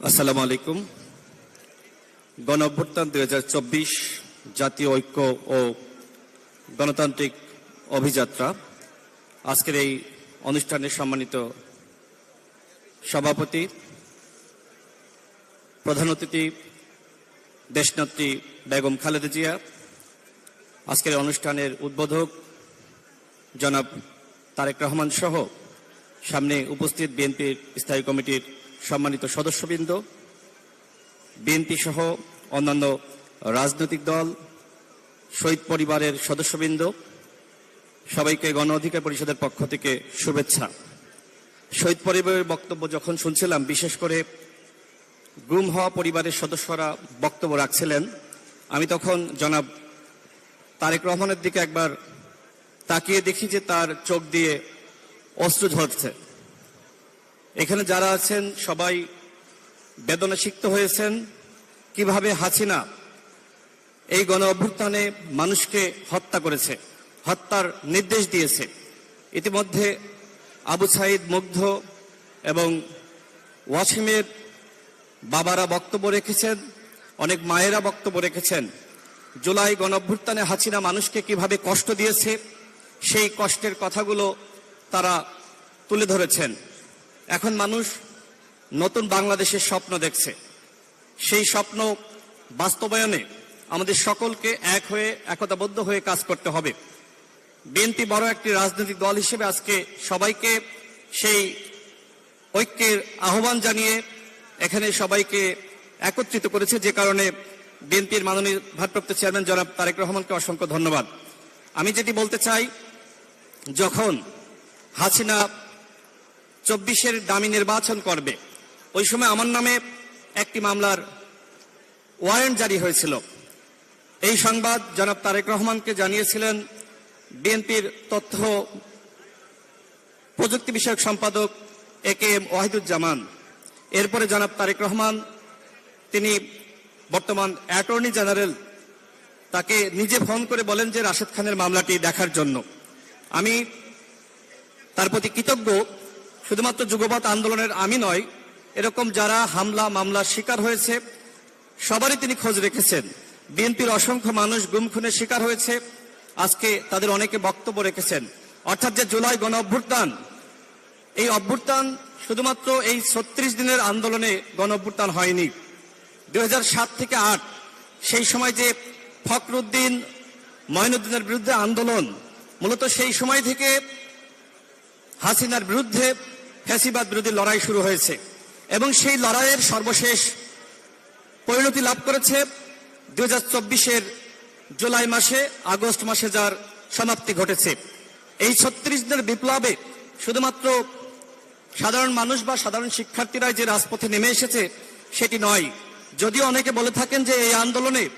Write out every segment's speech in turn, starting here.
আসসালামু আলাইকুম। গণ অভ্যুত্থান দুই হাজার চব্বিশ জাতীয় ঐক্য ও গণতান্ত্রিক অভিযাত্রা। আজকের এই অনুষ্ঠানে সম্মানিত সভাপতি, প্রধান অতিথি, দেশনেত্রী বেগম খালেদা জিয়া, আজকের অনুষ্ঠানের উদ্বোধক জনাব তারেক রহমান সহ সামনে উপস্থিত বিএনপির স্থায়ী কমিটির সম্মানিত সদস্যবৃন্দ, বিএনপি সহ অন্যান্য রাজনৈতিক দল, শহীদ পরিবারের সদস্যবৃন্দ, সবাইকে গণ অধিকার পরিষদের পক্ষ থেকে শুভেচ্ছা। শহীদ পরিবারের বক্তব্য যখন শুনছিলাম, বিশেষ করে গুম হওয়া পরিবারের সদস্যরা বক্তব্য রাখছিলেন, আমি তখন জনাব তারেক রহমানের দিকে একবার তাকিয়ে দেখি যে তার চোখ দিয়ে অস্ত্র ঝরছে। এখানে যারা আছেন, সবাই বেদনা সিক্ত হয়েছেন। কীভাবে হাসিনা এই গণ অভ্যুত্থানে মানুষকে হত্যা করেছে, হত্যার নির্দেশ দিয়েছে, ইতিমধ্যে আবু সাইদ মুগ্ধ এবং ওয়াসিমের বাবারা বক্তব্য রেখেছেন, অনেক মায়েরা বক্তব্য রেখেছেন, জুলাই গণ অভ্যুত্থানে হাসিনা মানুষকে কীভাবে কষ্ট দিয়েছে, সেই কষ্টের কথাগুলো তারা তুলে ধরেছেন। এখন মানুষ নতুন বাংলাদেশের স্বপ্ন দেখছে। সেই স্বপ্ন বাস্তবায়নে আমাদের সকলকে এক হয়ে, একতাবদ্ধ হয়ে কাজ করতে হবে। বিএনপি বড় একটি রাজনৈতিক দল হিসেবে আজকে সবাইকে সেই ঐক্যের আহ্বান জানিয়ে এখানে সবাইকে একত্রিত করেছে। যে কারণে বিএনপির মাননীয় ভারপ্রাপ্ত চেয়ারম্যান জনাব তারেক রহমানকে অসংখ্য ধন্যবাদ। আমি যেটি বলতে চাই, যখন হাসিনা চব্বিশের দামি নির্বাচন করবে। ওই সময় আমার নামে একটি মামলার ওয়ারেন্ট জারি হয়েছিল। এই সংবাদ জনাব তারেক রহমানকে জানিয়েছিলেন বিএনপির তথ্য প্রযুক্তি বিষয়ক সম্পাদক এ কে এম ওয়াহিদুজ্জামান। এরপরে জনাব তারেক রহমান, তিনি বর্তমান অ্যাটর্নি জেনারেল, তাকে নিজে ফোন করে বলেন যে রাশেদ খানের মামলাটি দেখার জন্য। আমি তার প্রতি কৃতজ্ঞ শুধুমাত্র যুগপৎ আন্দোলনের আমি নয়, এরকম যারা হামলা, মামলার শিকার হয়েছে, সবারই তিনি খোঁজ রেখেছেন। বিএনপির অসংখ্য মানুষ গুম খুনের শিকার হয়েছে, আজকে তাদের অনেকে বক্তব্য রেখেছেন। অর্থাৎ যে জুলাই গণ অভ্যুত্থান, এই অভ্যুত্থান শুধুমাত্র এই ছত্রিশ দিনের আন্দোলনে গণ অভ্যুত্থান হয়নি। দু হাজার সাত থেকে আট, সেই সময় যে ফখরুদ্দিন, ময়নুদ্দিনের বিরুদ্ধে আন্দোলন, মূলত সেই সময় থেকে হাসিনার বিরুদ্ধে ফ্যাসিবাদ বিরোধী লড়াই শুরু হয়েছে। এবং সেই লড়াইয়ের সর্বশেষ পরিণতি লাভ করেছে দুই হাজার চব্বিশের জুলাই মাসে, আগস্ট মাসে যার সমাপ্তি ঘটেছে। এই ছত্রিশ দিনের বিপ্লবে শুধুমাত্র সাধারণ মানুষ বা সাধারণ শিক্ষার্থীরা যে রাজপথে নেমে এসেছে, সেটি নয়। যদিও অনেকে বলে থাকেন যে এই আন্দোলনে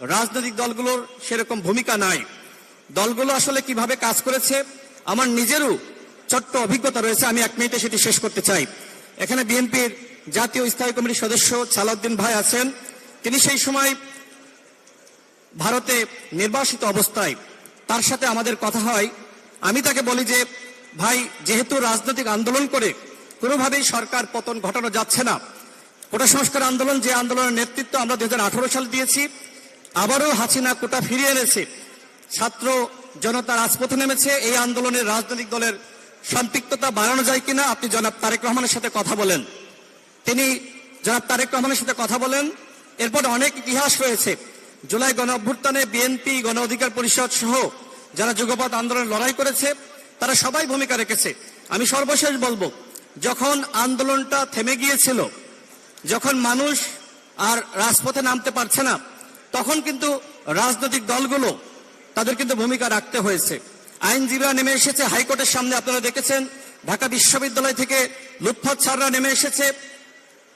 রাজনৈতিক দলগুলোর সেরকম ভূমিকা নাই। দলগুলো আসলে কীভাবে কাজ করেছে, আমার নিজেরও ছোট্ট অভিজ্ঞতা রয়েছে, আমি এক মিনিটে সেটি শেষ করতে চাই। এখানে বিএনপির জাতীয় স্থায়ী কমিটির সদস্য সালাউদ্দিন ভাই আছেন। তিনি সেই সময় ভারতে নির্বাসিত অবস্থায়, তার সাথে আমাদের কথা হয়। আমি তাকে বলি যে, ভাই, যেহেতু রাজনৈতিক আন্দোলন করে, কোনোভাবেই সরকার পতন ঘটানো যাচ্ছে না। কোটা সংস্কার আন্দোলন, যে আন্দোলনের নেতৃত্ব আমরা দু হাজার সালে দিয়েছি, আবারও হাসিনা কোটা ফিরিয়ে এনেছে। ছাত্র জনতা রাজপথে নেমেছে, এই আন্দোলনের রাজনৈতিক দলের সম্পৃক্ততা বাড়ানো যায় কিনা? আপনি জনাব তারেক রহমানের সাথে কথা বলেন। তিনি জনাব তারেক রহমানের সাথে কথা বলেন। এরপর অনেক ইতিহাস রয়েছে। জুলাই গণ অভ্যুত্থানে বিএনপি গণ অধিকার পরিষদ সহ যারা যুগপৎ আন্দোলনে লড়াই করেছে, তারা সবাই ভূমিকা রেখেছে। আমি সর্বশেষ বলব, যখন আন্দোলনটা থেমে গিয়েছিল, যখন মানুষ আর রাজপথে নামতে পারছে না, তখন কিন্তু রাজনৈতিক দলগুলো তাদের কিন্তু ভূমিকা রাখতে হয়েছে। আইনজীবীরা নেমে এসেছে, হাইকোর্টের সামনে আপনারা দেখেছেন, ঢাকা বিশ্ববিদ্যালয় থেকে লুৎফত ছাড়রা নেমে এসেছে।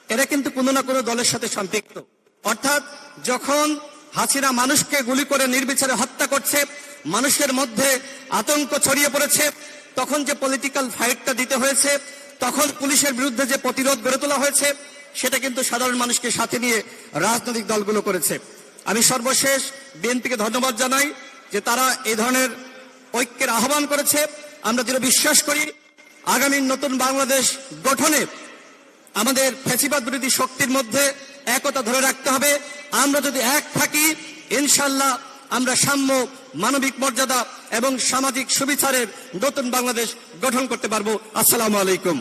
এরা কিন্তু কোনো না কোনো দলের সাথে সম্পৃক্ত। অর্থাৎ যখন হাসিনা মানুষকে গুলি করে নির্বিচারে হত্যা করছে, মানুষের মধ্যে আতঙ্ক ছড়িয়ে পড়েছে, তখন যে পলিটিক্যাল ফাইটটা দিতে হয়েছে, তখন পুলিশের বিরুদ্ধে যে প্রতিরোধ গড়ে তোলা হয়েছে, সেটা কিন্তু সাধারণ মানুষকে সাথে নিয়ে রাজনৈতিক দলগুলো করেছে। আমি সর্বশেষ বিএনপিকে ধন্যবাদ জানাই যে তারা এই ধরনের ঐক্যের আহ্বান করেছে। আমরা দৃঢ় বিশ্বাস করি, আগামী নতুন বাংলাদেশ গঠনে আমাদের ফেসিবাদ বিরোধী শক্তির মধ্যে একতা ধরে রাখতে হবে। আমরা যদি এক থাকি, ইনশাল্লাহ আমরা সাম্য, মানবিক মর্যাদা এবং সামাজিক সুবিচারের নতুন বাংলাদেশ গঠন করতে পারব। আসসালামু আলাইকুম।